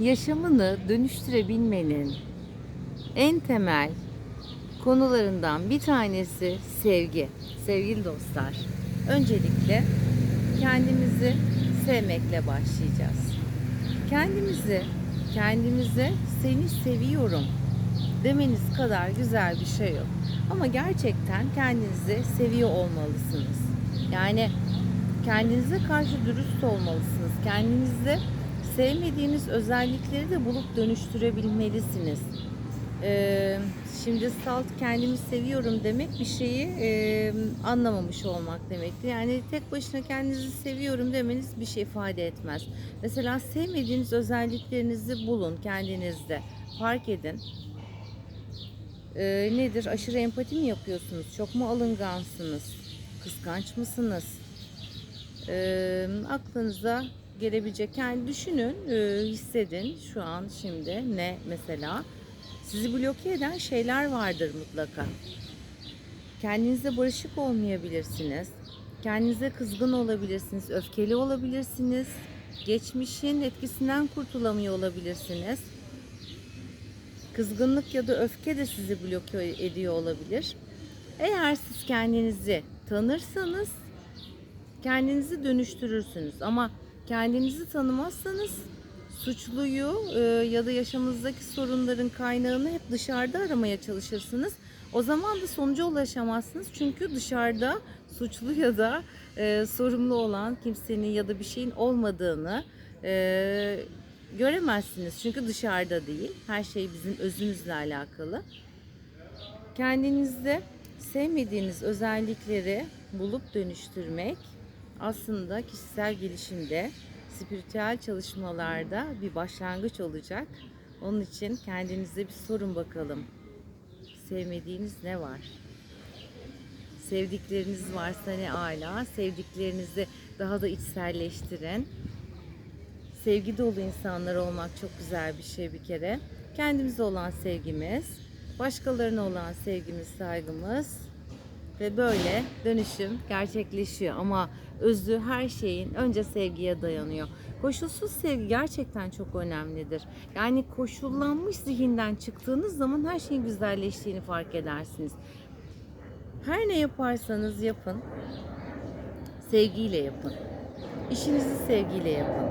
yaşamını dönüştürebilmenin en temel konularından bir tanesi sevgi. Sevgili dostlar, öncelikle kendimizi sevmekle başlayacağız. Kendimizi, kendimize seni seviyorum demeniz kadar güzel bir şey yok. Ama gerçekten kendinizi seviyor olmalısınız. Yani kendinize karşı dürüst olmalısınız. Kendinizde sevmediğiniz özellikleri de bulup dönüştürebilmelisiniz. Ee, şimdi salt kendimi seviyorum demek bir şeyi e, anlamamış olmak demektir. Yani tek başına kendinizi seviyorum demeniz bir şey ifade etmez. Mesela sevmediğiniz özelliklerinizi bulun kendinizde. Fark edin. Ee, nedir? Aşırı empati mi yapıyorsunuz? Çok mu alıngansınız? Kıskanç mısınız? Ee, aklınıza gelebilecek yani düşünün, e, hissedin şu an şimdi ne mesela sizi bloke eden şeyler vardır mutlaka. Kendinize barışık olmayabilirsiniz. Kendinize kızgın olabilirsiniz, öfkeli olabilirsiniz. Geçmişin etkisinden kurtulamıyor olabilirsiniz. Kızgınlık ya da öfke de sizi bloke ediyor olabilir. Eğer siz kendinizi tanırsanız kendinizi dönüştürürsünüz. Ama kendinizi tanımazsanız suçluyu e, ya da yaşamınızdaki sorunların kaynağını hep dışarıda aramaya çalışırsınız. O zaman da sonuca ulaşamazsınız. Çünkü dışarıda suçlu ya da e, sorumlu olan kimsenin ya da bir şeyin olmadığını e, göremezsiniz. Çünkü dışarıda değil. Her şey bizim özümüzle alakalı. Kendinizde sevmediğiniz özellikleri bulup dönüştürmek aslında kişisel gelişimde, spiritüel çalışmalarda bir başlangıç olacak. Onun için kendinize bir sorun bakalım. Sevmediğiniz ne var? Sevdikleriniz varsa ne ala, sevdiklerinizi daha da içselleştirin. Sevgi dolu insanlar olmak çok güzel bir şey bir kere. Kendimize olan sevgimiz, başkalarına olan sevgimiz, saygımız ve böyle dönüşüm gerçekleşiyor ama özü her şeyin önce sevgiye dayanıyor. Koşulsuz sevgi gerçekten çok önemlidir. Yani koşullanmış zihinden çıktığınız zaman her şeyin güzelleştiğini fark edersiniz. Her ne yaparsanız yapın, sevgiyle yapın. İşinizi sevgiyle yapın.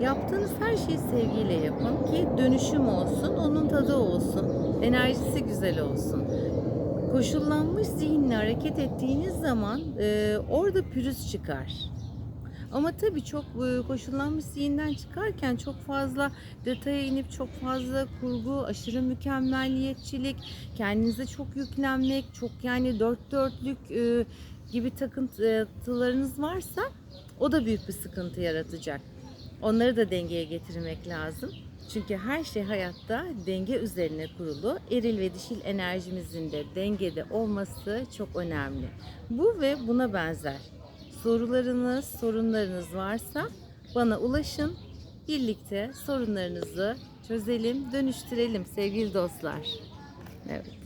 Yaptığınız her şeyi sevgiyle yapın ki dönüşüm olsun, onun tadı olsun, enerjisi güzel olsun koşullanmış zihinle hareket ettiğiniz zaman e, orada pürüz çıkar. Ama tabii çok e, koşullanmış zihinden çıkarken çok fazla detaya inip çok fazla kurgu, aşırı mükemmelliyetçilik, kendinize çok yüklenmek, çok yani dört dörtlük e, gibi takıntılarınız varsa o da büyük bir sıkıntı yaratacak. Onları da dengeye getirmek lazım. Çünkü her şey hayatta denge üzerine kurulu. Eril ve dişil enerjimizin de dengede olması çok önemli. Bu ve buna benzer sorularınız, sorunlarınız varsa bana ulaşın. Birlikte sorunlarınızı çözelim, dönüştürelim sevgili dostlar. Evet.